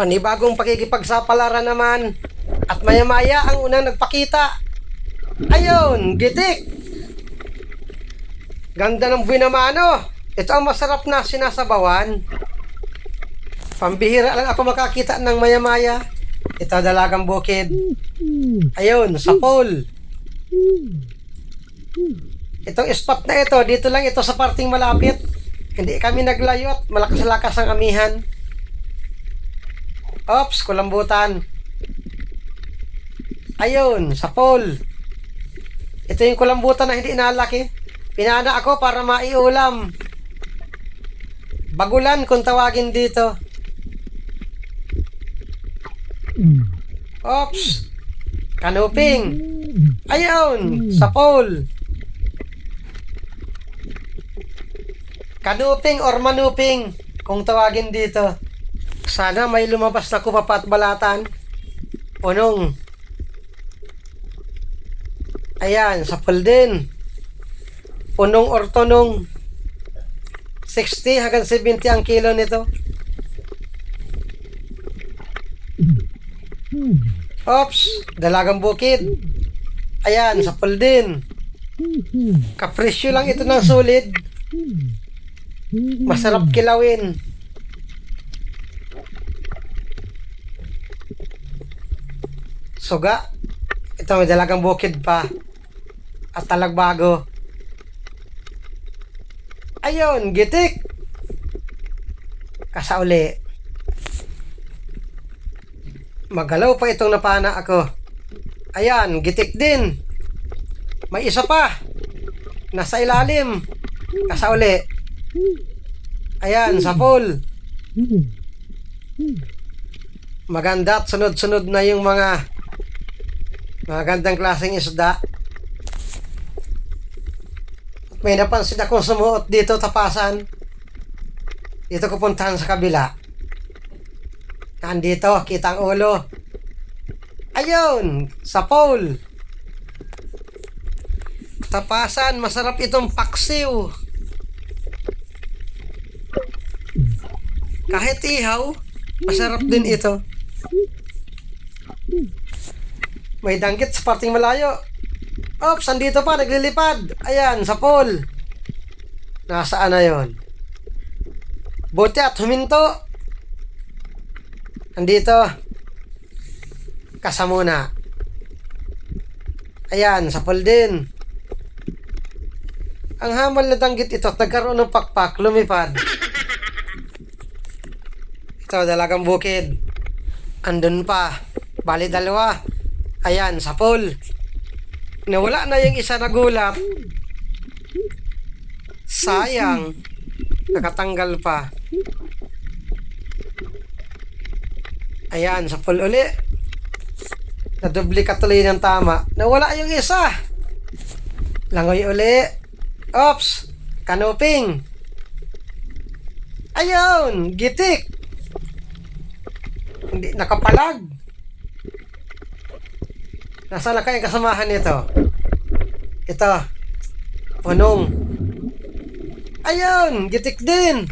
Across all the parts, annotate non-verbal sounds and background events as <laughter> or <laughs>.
Panibagong pakikipagsapalaran naman. At maya-maya ang unang nagpakita. Ayun, gitik. Ganda ng binamano. Ito ang masarap na sinasabawan. Pambihira lang ako makakita ng maya-maya. Ito dalagang bukid. Ayun, sa pool. Itong spot na ito, dito lang ito sa parting malapit. Hindi kami naglayo at malakas-lakas ang amihan. Ops, kulambutan. Ayun, sa pool. Ito yung kulambutan na hindi inalaki. Pinana ako para maiulam. Bagulan kung tawagin dito. Ops. Kanuping. Ayun, sa pool. Kanuping or manuping, kung tawagin dito. Sana may lumabas na kupapa at balatan. Punong. Ayan, sa pool din. Punong or tunong. 60 hanggang 70 ang kilo nito. Ops, dalagang bukid. Ayan, sa pool din. Kapresyo lang ito ng solid. Masarap kilawin. Suga. Ito may dalagang bukid pa. At talagbago. Ayun, gitik. Kasauli. Magalaw pa itong napana ako. Ayan, gitik din. May isa pa. Nasa ilalim. Kasauli. Ayan, sa pool. Maganda at sunod-sunod na yung mga magandang klaseng isda. At may napansin akong sumuot dito tapasan. Dito ko puntahan sa kabila. Nandito, kita ang ulo. Ayun, sa pole. Tapasan, masarap itong paksiw. Kahit ihaw, masarap din ito. May danggit sa parting malayo. Ops, andito pa, naglilipad. Ayan, sa pole. Nasaan na yon? Buti at huminto. Andito. Kasamuna. Ayan, sa pool din. Ang hamal na danggit ito at nagkaroon ng pakpak, lumipad. Ito, dalagang bukid. Andun pa. Bali dalawa. Ayan, sa pool. Nawala na yung isa na gulat. Sayang. Nakatanggal pa. Ayan, sa pool uli. Nadubli ka tuloy ng tama. Nawala yung isa. Langoy uli. Ops. Kanuping. Ayun, gitik. Hindi nakapalag. Nasaan na kayong kasamahan nito? Ito. Punong. Ayun, gitik din.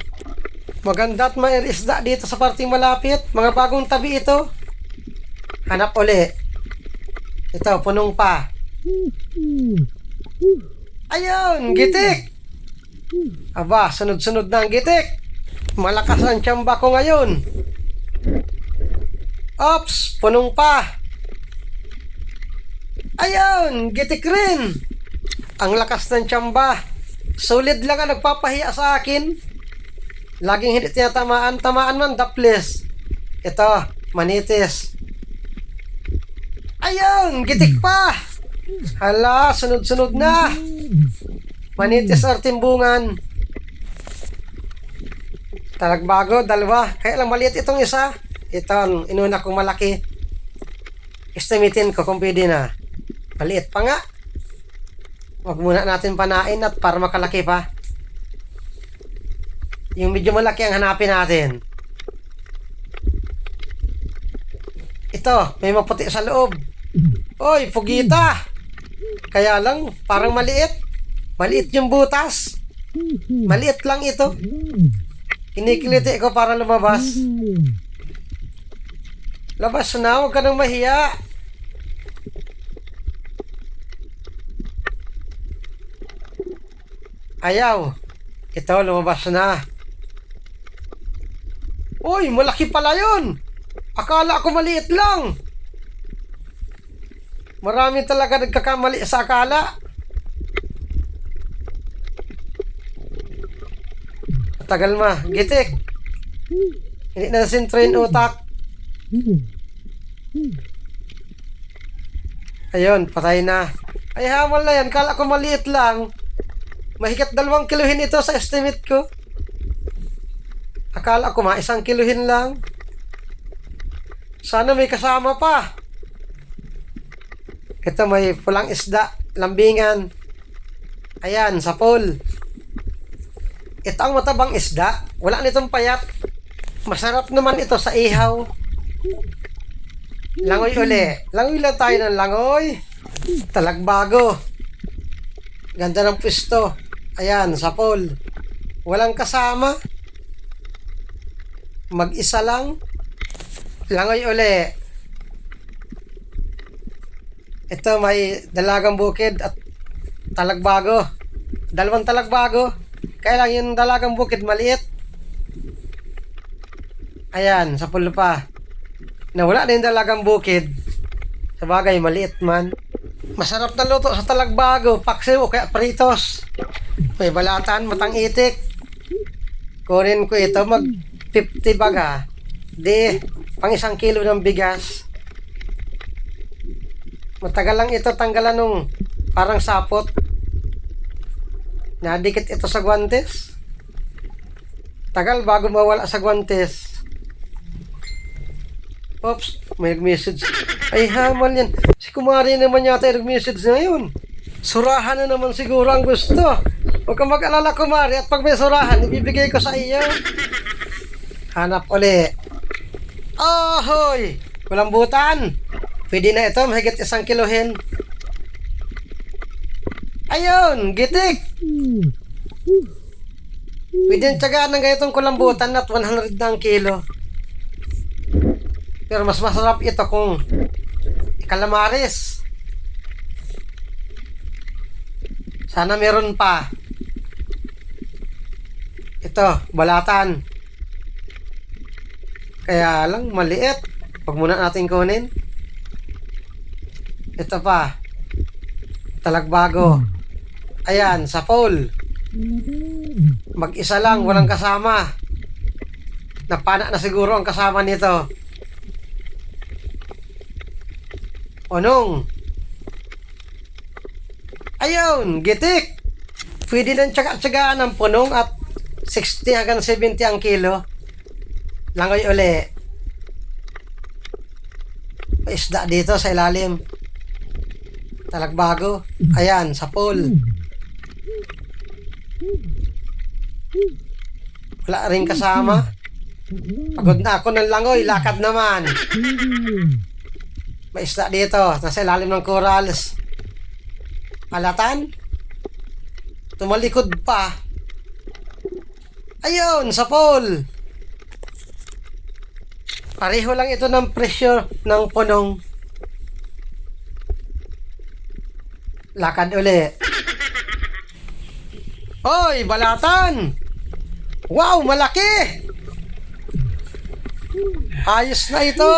Maganda at may isda dito sa parting malapit. Mga bagong tabi ito. Hanap uli. Ito, punong pa. Ayun, gitik. Aba, sunod-sunod na ang gitik. Malakas ang tiyamba ko ngayon. Ops, punong pa. Ayun, gitik rin. Ang lakas ng tiyamba. Solid lang ang nagpapahiya sa akin. Laging hindi tinatamaan. Tamaan man, daples. Ito, manitis. Ayun, gitik pa. Hala, sunod-sunod na. Manitis or timbungan. Talagbago, dalawa. Kaya lang maliit itong isa. Ito inuna kong malaki. Estimitin ko kung pwede na. Maliit pa nga. Huwag muna natin panain at para makalaki pa. Yung medyo malaki ang hanapin natin. Ito, may maputi sa loob. Oy, pugita! Kaya lang, parang maliit. Maliit yung butas. Maliit lang ito. Kinikiliti ko para lumabas. Labas na, huwag ka nang mahiya. Ayaw. Ito, lumabas na. Uy, malaki pala yun. Akala ko maliit lang. Marami talaga nagkakamali sa akala. Tagal ma, gitik. Hindi na train utak. Ayun, patay na. Ay, hamal na yan. Kala ko maliit lang. Mahigit dalawang kiluhin ito sa estimate ko. Akala ko ma, isang kiluhin lang. Sana may kasama pa. Ito may pulang isda, lambingan. Ayan, sa pool. Ito ang matabang isda. Wala nitong payat. Masarap naman ito sa ihaw. Langoy uli. Langoy lang tayo ng langoy. Talagbago. Ganda ng pwesto. Ayan, sa pool. Walang kasama. Mag-isa lang. Langoy uli. Ito may dalagang bukid at talagbago. Dalawang talagbago. Kaya lang yung dalagang bukid maliit. Ayan, sa pool pa. Nawala na yung dalagang bukid. Sa bagay, maliit man. Masarap na luto sa talagbago, paksiw o kaya pritos. May balatan, matang itik. Kunin ko ito, mag 50 baga. Di, pang isang kilo ng bigas. Matagal lang ito tanggalan nung parang sapot. Nadikit ito sa guantes. Tagal bago mawala sa guantes. Oops, may nag-message. Ay, hamal yan. Si Kumari naman yata yung nag-message ngayon. Surahan na naman siguro ang gusto. Huwag kang mag-alala, Kumari. At pag may ibibigay ko sa iyo. Hanap uli. Ahoy! Kulambutan! Pwede na ito, mahigit isang kilohin. Ayun, gitik! Pwede tsagaan ng ganitong kulambutan at 100 na kilo. Pero mas masarap ito kung calamares. Sana meron pa. Ito, balatan. Kaya lang, maliit. Huwag muna natin kunin. Ito pa. Talagbago. Ayan, sa pole. Mag-isa lang, walang kasama. Napana na siguro ang kasama nito. Onong. Ayun, gitik. Pwede lang tsaga-tsagaan ng punong at 60 hanggang 70 ang kilo. Langoy uli. May isda dito sa ilalim. Talagbago. Ayan, sa pool. Wala rin kasama. Pagod na ako ng langoy, lakad naman. May isda dito, nasa ilalim ng corals. Alatan? Tumalikod pa. Ayun, sa pool. Pareho lang ito ng presyo ng punong. Lakad uli. Hoy, balatan! Wow, malaki! Ayos na ito.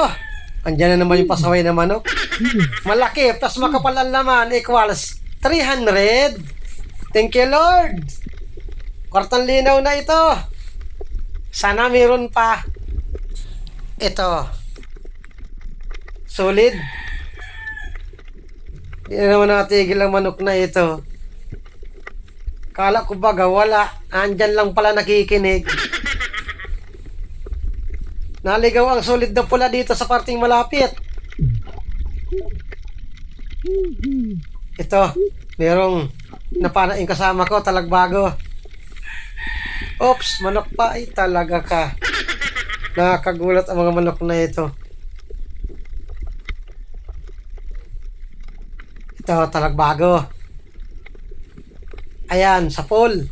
Andiyan na naman yung pasaway na manok. Malaki, plus makapal ang laman equals 300. Thank you, Lord. Kwartang linaw na ito. Sana meron pa. Ito. Solid. Hindi na naman natigil ang manok na ito. Kala ko baga wala. Andyan lang pala nakikinig. Naligaw ang solid na pula dito sa parting malapit. Ito, merong napana yung kasama ko, talagbago. Oops, manok pa. Ay, talaga ka. Nakakagulat ang mga manok na ito. Ito, talagbago. Ayan, sa pool.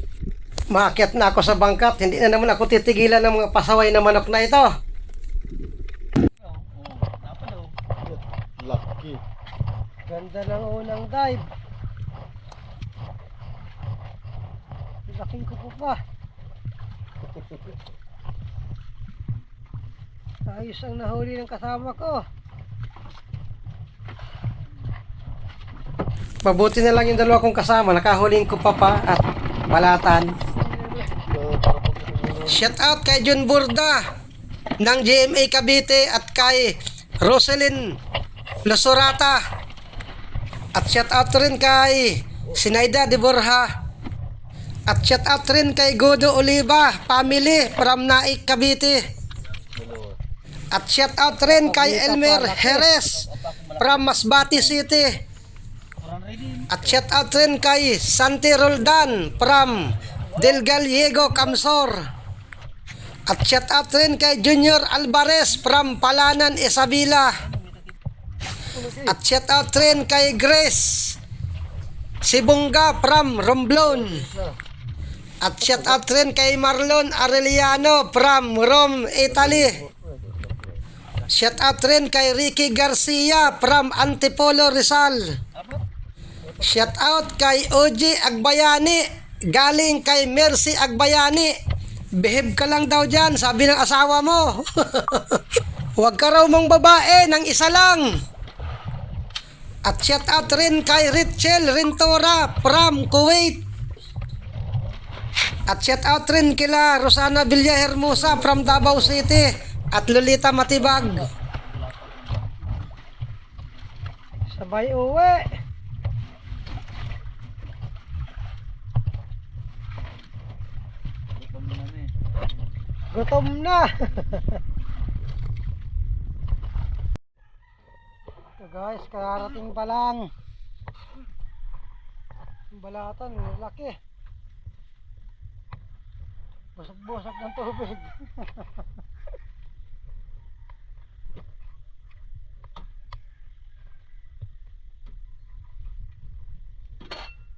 Maakyat na ako sa bangkat. Hindi na naman ako titigilan ng mga pasaway na manok na ito. Laki. Ganda ng unang dive. Laking kuko pa. Ayos ang nahuli ng kasama ko. Mabuti na lang yung dalawa kong kasama. Nakahuling ko pa pa at balatan. Shout out kay John Burda ng GMA Cavite at kay Roselyn Losorata. At shout out rin kay Sinaida de Borja. At shout out rin kay Godo Oliva family from Naik Cavite. At shout out rin kay Elmer Jerez from Masbati City. At shout out rin kay Santi Roldan from Del Gallego, Camsor. At shout out rin kay Junior Alvarez from Palanan, Isabela. At shout out rin kay Grace Sibungga from Romblon. At shout out rin kay Marlon Arellano from Rome, Italy. Shout out rin kay Ricky Garcia from Antipolo, Rizal. Shout out kay Oji Agbayani galing kay Mercy Agbayani. Behave ka lang daw dyan, sabi ng asawa mo. <laughs> Huwag ka raw mong babae ng isa lang. At shout out rin kay Richel Rentora from Kuwait. At shout out rin kila Rosana Villahermosa from Davao City at Lolita Matibag. Sabay uwi. Gutom na. <laughs> so guys, kararating pa lang. Balatan, laki. Busog-busog ng tubig.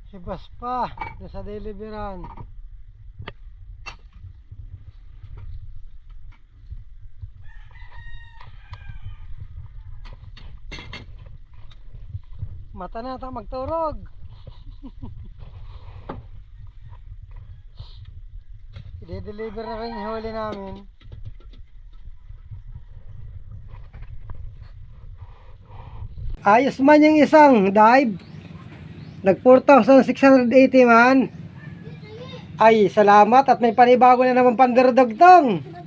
Hibas pa, doon sa deliveran. Mata na ata magturog. <laughs> I-deliver na rin yung huli namin. Ayos man yung isang dive. Nag 4,680 man. Ay, salamat at may panibago na naman panderdogtong.